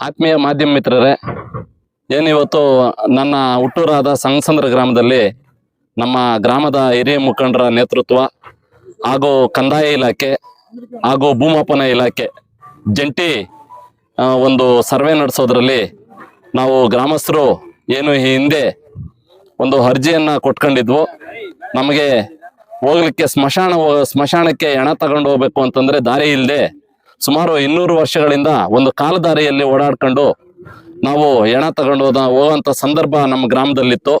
ಆತ್ಮೀಯ ಮಾಧ್ಯಮ ಮಿತ್ರರೇ, ಏನಿವತ್ತು ನನ್ನ ಹುಟ್ಟೂರಾದ ಸಂಗಸಂದ್ರ ಗ್ರಾಮದಲ್ಲಿ ನಮ್ಮ ಗ್ರಾಮದ ಹಿರಿಯ ಮುಖಂಡರ ನೇತೃತ್ವ ಹಾಗೂ ಕಂದಾಯ ಇಲಾಖೆ ಹಾಗೂ ಭೂಮಾಪನ ಇಲಾಖೆ ಜಂಟಿ ಒಂದು ಸರ್ವೆ ನಡೆಸೋದ್ರಲ್ಲಿ ನಾವು ಗ್ರಾಮಸ್ಥರು ಏನು ಈ ಹಿಂದೆ ಒಂದು ಅರ್ಜಿಯನ್ನು ಕೊಟ್ಕೊಂಡಿದ್ವು. ನಮಗೆ ಹೋಗ್ಲಿಕ್ಕೆ ಸ್ಮಶಾನ, ಸ್ಮಶಾನಕ್ಕೆ ಹೆಣ ತಗೊಂಡು ಹೋಗ್ಬೇಕು ಅಂತಂದರೆ ದಾರಿ ಇಲ್ಲದೆ ಸುಮಾರು ಇನ್ನೂರು ವರ್ಷಗಳಿಂದ ಒಂದು ಕಾಲದಾರಿಯಲ್ಲಿ ಓಡಾಡ್ಕೊಂಡು ನಾವು ಹೆಣ ತಗೊಂಡು ಹೋಗುವಂತ ಸಂದರ್ಭ ನಮ್ಮ ಗ್ರಾಮದಲ್ಲಿತ್ತು.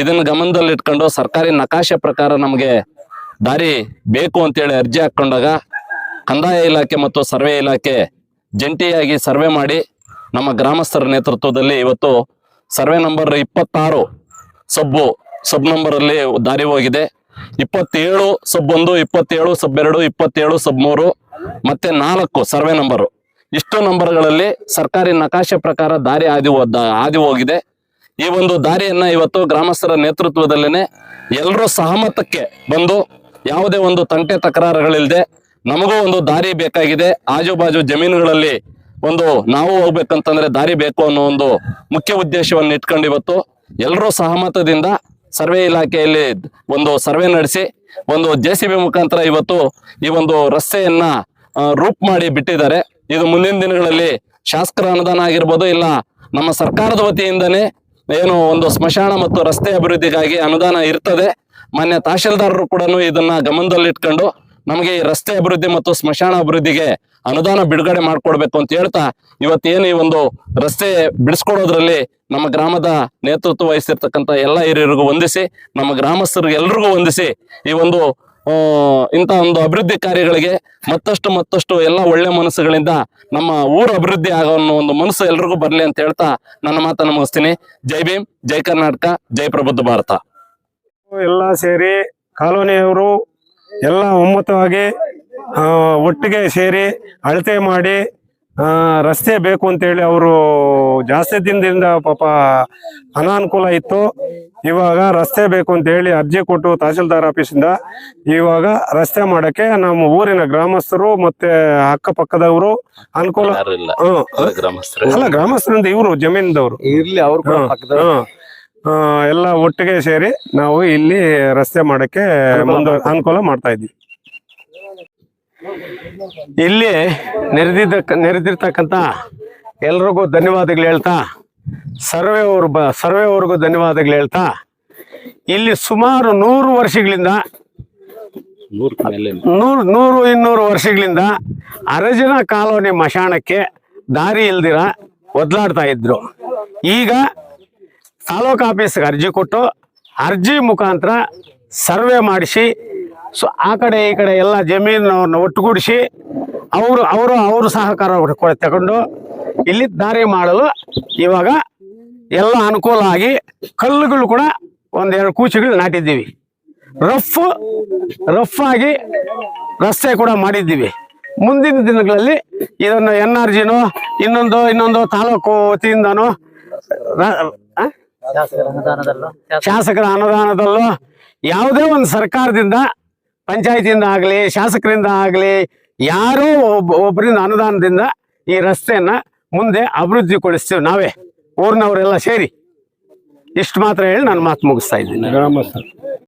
ಇದನ್ನು ಗಮನದಲ್ಲಿಟ್ಕೊಂಡು ಸರ್ಕಾರಿ ನಕಾಶೆ ಪ್ರಕಾರ ನಮಗೆ ದಾರಿ ಬೇಕು ಅಂತೇಳಿ ಅರ್ಜಿ ಹಾಕೊಂಡಾಗ ಕಂದಾಯ ಇಲಾಖೆ ಮತ್ತು ಸರ್ವೆ ಇಲಾಖೆ ಜಂಟಿಯಾಗಿ ಸರ್ವೆ ಮಾಡಿ ನಮ್ಮ ಗ್ರಾಮಸ್ಥರ ನೇತೃತ್ವದಲ್ಲಿ ಇವತ್ತು ಸರ್ವೆ ನಂಬರ್ ಇಪ್ಪತ್ತಾರು ಸಬ್ಬು, ಸಬ್ ನಂಬರಲ್ಲಿ ದಾರಿ ಹೋಗಿದೆ. ಇಪ್ಪತ್ತೇಳು ಸಬ್ ಒಂದು, ಇಪ್ಪತ್ತೇಳು ಸಬ್ ಎರಡು, ಇಪ್ಪತ್ತೇಳು ಸಬ್ ಮೂರು ಮತ್ತೆ ನಾಲ್ಕು ಸರ್ವೆ ನಂಬರು ಇಷ್ಟು ನಂಬರ್ಗಳಲ್ಲಿ ಸರ್ಕಾರಿ ನಕಾಶೆ ಪ್ರಕಾರ ದಾರಿ ಹಾದಿ ಹೋದ- ಹೋಗಿದೆ. ಈ ಒಂದು ದಾರಿಯನ್ನ ಇವತ್ತು ಗ್ರಾಮಸ್ಥರ ನೇತೃತ್ವದಲ್ಲೇನೆ ಎಲ್ಲರೂ ಸಹಮತಕ್ಕೆ ಬಂದು ಯಾವುದೇ ಒಂದು ತಂಟೆ ತಕರಾರುಗಳಿಲ್ಲದೆ ನಮಗೂ ಒಂದು ದಾರಿ ಬೇಕಾಗಿದೆ. ಆಜು ಬಾಜು ಜಮೀನುಗಳಲ್ಲಿ ಒಂದು ನಾವು ಹೋಗ್ಬೇಕಂತಂದ್ರೆ ದಾರಿ ಬೇಕು ಅನ್ನೋ ಒಂದು ಮುಖ್ಯ ಉದ್ದೇಶವನ್ನು ಇಟ್ಕೊಂಡು ಇವತ್ತು ಎಲ್ಲರೂ ಸಹಮತದಿಂದ ಸರ್ವೆ ಇಲಾಖೆಯಲ್ಲಿ ಒಂದು ಸರ್ವೆ ನಡೆಸಿ ಒಂದು ಜೆ ಸಿ ಬಿ ಮುಖಾಂತರ ಇವತ್ತು ಈ ಒಂದು ರಸ್ತೆಯನ್ನ ರೂಪ್ ಮಾಡಿ ಬಿಟ್ಟಿದ್ದಾರೆ. ಇದು ಮುಂದಿನ ದಿನಗಳಲ್ಲಿ ಶಾಸಕರ ಅನುದಾನ ಆಗಿರ್ಬೋದು, ಇಲ್ಲ ನಮ್ಮ ಸರ್ಕಾರದ ವತಿಯಿಂದನೇ ಏನು ಒಂದು ಸ್ಮಶಾನ ಮತ್ತು ರಸ್ತೆ ಅಭಿವೃದ್ಧಿಗಾಗಿ ಅನುದಾನ ಇರ್ತದೆ. ಮಾನ್ಯ ತಹಶೀಲ್ದಾರರು ಕೂಡ ಇದನ್ನ ಗಮನದಲ್ಲಿಟ್ಕೊಂಡು ನಮಗೆ ಈ ರಸ್ತೆ ಅಭಿವೃದ್ಧಿ ಮತ್ತು ಸ್ಮಶಾನ ಅಭಿವೃದ್ಧಿಗೆ ಅನುದಾನ ಬಿಡುಗಡೆ ಮಾಡ್ಕೊಡ್ಬೇಕು ಅಂತ ಹೇಳ್ತಾ ಇವತ್ತೇನು ಈ ಒಂದು ರಸ್ತೆ ಬಿಡಿಸ್ಕೊಡೋದ್ರಲ್ಲಿ ನಮ್ಮ ಗ್ರಾಮದ ನೇತೃತ್ವ ವಹಿಸಿರ್ತಕ್ಕಂಥ ಎಲ್ಲ ಹಿರಿಯರಿಗೂ ವಂದಿಸಿ, ನಮ್ಮ ಗ್ರಾಮಸ್ಥರಿಗೆ ಎಲ್ರಿಗೂ ವಂದಿಸಿ ಈ ಒಂದು ಇಂಥ ಒಂದು ಅಭಿವೃದ್ಧಿ ಕಾರ್ಯಗಳಿಗೆ ಮತ್ತಷ್ಟು ಮತ್ತಷ್ಟು ಎಲ್ಲ ಒಳ್ಳೆ ಮನಸ್ಸುಗಳಿಂದ ನಮ್ಮ ಊರು ಅಭಿವೃದ್ಧಿ ಆಗೋ ಅನ್ನೋ ಒಂದು ಮನಸ್ಸು ಎಲ್ರಿಗೂ ಬರಲಿ ಅಂತ ಹೇಳ್ತಾ ನನ್ನ ಮಾತನ್ನು ಮುಗಿಸ್ತೀನಿ. ಜೈ ಭೀಮ್, ಜೈ ಕರ್ನಾಟಕ, ಜೈ ಪ್ರಬುದ್ಧ ಭಾರತ. ಎಲ್ಲ ಸೇರಿ ಕಾಲೋನಿಯವರು ಎಲ್ಲ ಒಮ್ಮತವಾಗಿ ಒಟ್ಟಿಗೆ ಸೇರಿ ಅಳತೆ ಮಾಡಿ ರಸ್ತೆ ಬೇಕು ಅಂತ ಹೇಳಿ ಅವರು ಜಾಸ್ತಿ ದಿನದಿಂದ ಪಾಪ ಅನಾನುಕೂಲ ಇತ್ತು. ಇವಾಗ ರಸ್ತೆ ಬೇಕು ಅಂತ ಹೇಳಿ ಅರ್ಜಿ ಕೊಟ್ಟು ತಹಸೀಲ್ದಾರ್ ಆಫೀಸಿಂದ ಇವಾಗ ರಸ್ತೆ ಮಾಡಕ್ಕೆ ನಮ್ಮ ಊರಿನ ಗ್ರಾಮಸ್ಥರು ಮತ್ತೆ ಅಕ್ಕಪಕ್ಕದವರು ಅನುಕೂಲ ಅಲ್ಲ ಗ್ರಾಮಸ್ಥರಿಂದ ಇವರು ಜಮೀನದವರು. ಇರ್ಲಿ ಅವ್ರ ಎಲ್ಲ ಒಟ್ಟಿಗೆ ಸೇರಿ ನಾವು ಇಲ್ಲಿ ರಸ್ತೆ ಮಾಡಕ್ಕೆ ಮುಂದೆ ಅನುಕೂಲ ಮಾಡ್ತಾ ಇದ್ವಿ ಇಲ್ಲಿ ನೆರೆದಿದ್ದ ನೆರೆದಿರ್ತಕ್ಕಂಥ ಎಲ್ರಿಗೂ ಧನ್ಯವಾದಗಳು ಹೇಳ್ತಾ, ಸರ್ವೆ ಅವ್ರ ಬ ಸರ್ವೆ ಅವ್ರಿಗೂ ಧನ್ಯವಾದಗಳು ಹೇಳ್ತಾ, ಇಲ್ಲಿ ಸುಮಾರು ನೂರು ವರ್ಷಗಳಿಂದ, ನೂರು ನೂರು ಇನ್ನೂರು ವರ್ಷಗಳಿಂದ ಅರಜಿನ ಕಾಲೋನಿ ಮಶಾಣಕ್ಕೆ ದಾರಿ ಇಲ್ದಿರ ಒದ್ಲಾಡ್ತಾ ಇದ್ರು. ಈಗ ತಾಲೂಕು ಆಫೀಸ್ಗೆ ಅರ್ಜಿ ಕೊಟ್ಟು ಅರ್ಜಿ ಮುಖಾಂತರ ಸರ್ವೆ ಮಾಡಿಸಿ ಸೊ ಆ ಕಡೆ ಈ ಕಡೆ ಎಲ್ಲ ಜಮೀನವ್ರನ್ನ ಒಟ್ಟುಗೂಡಿಸಿ ಅವರು ಅವರು ಅವರು ಸಹಕಾರ ತಗೊಂಡು ಇಲ್ಲಿ ದಾರಿ ಮಾಡಲು ಇವಾಗ ಎಲ್ಲ ಅನುಕೂಲ ಆಗಿ ಕಲ್ಲುಗಳು ಕೂಡ ಒಂದೆರಡು ಕೂಚುಗಳು ನಾಟಿದ್ದೀವಿ. ರಫ್ ರಫ್ ಆಗಿ ರಸ್ತೆ ಕೂಡ ಮಾಡಿದ್ದೀವಿ. ಮುಂದಿನ ದಿನಗಳಲ್ಲಿ ಇದನ್ನು ಎನ್ ಆರ್ ಜಿನೋ ಇನ್ನೊಂದು ಇನ್ನೊಂದು ತಾಲೂಕು ವತಿಯಿಂದನೋ ಶಾಸಕರ ಅನುದಾನದಲ್ಲೂ ಯಾವುದೇ ಒಂದು ಸರ್ಕಾರದಿಂದ ಪಂಚಾಯತಿಯಿಂದ ಆಗಲಿ, ಶಾಸಕರಿಂದ ಆಗಲಿ, ಯಾರೂ ಒಬ್ಬ ಒಬ್ಬರಿಂದ ಅನುದಾನದಿಂದ ಈ ರಸ್ತೆಯನ್ನ ಮುಂದೆ ಅಭಿವೃದ್ಧಿಗೊಳಿಸ್ತೀವಿ ನಾವೇ. ಊರಿನವರೆಲ್ಲ ಸೇರಿ. ಇಷ್ಟು ಮಾತ್ರ ಹೇಳಿ ನಾನು ಮಾತು ಮುಗಿಸ್ತಾ ಇದ್ದೀನಿ.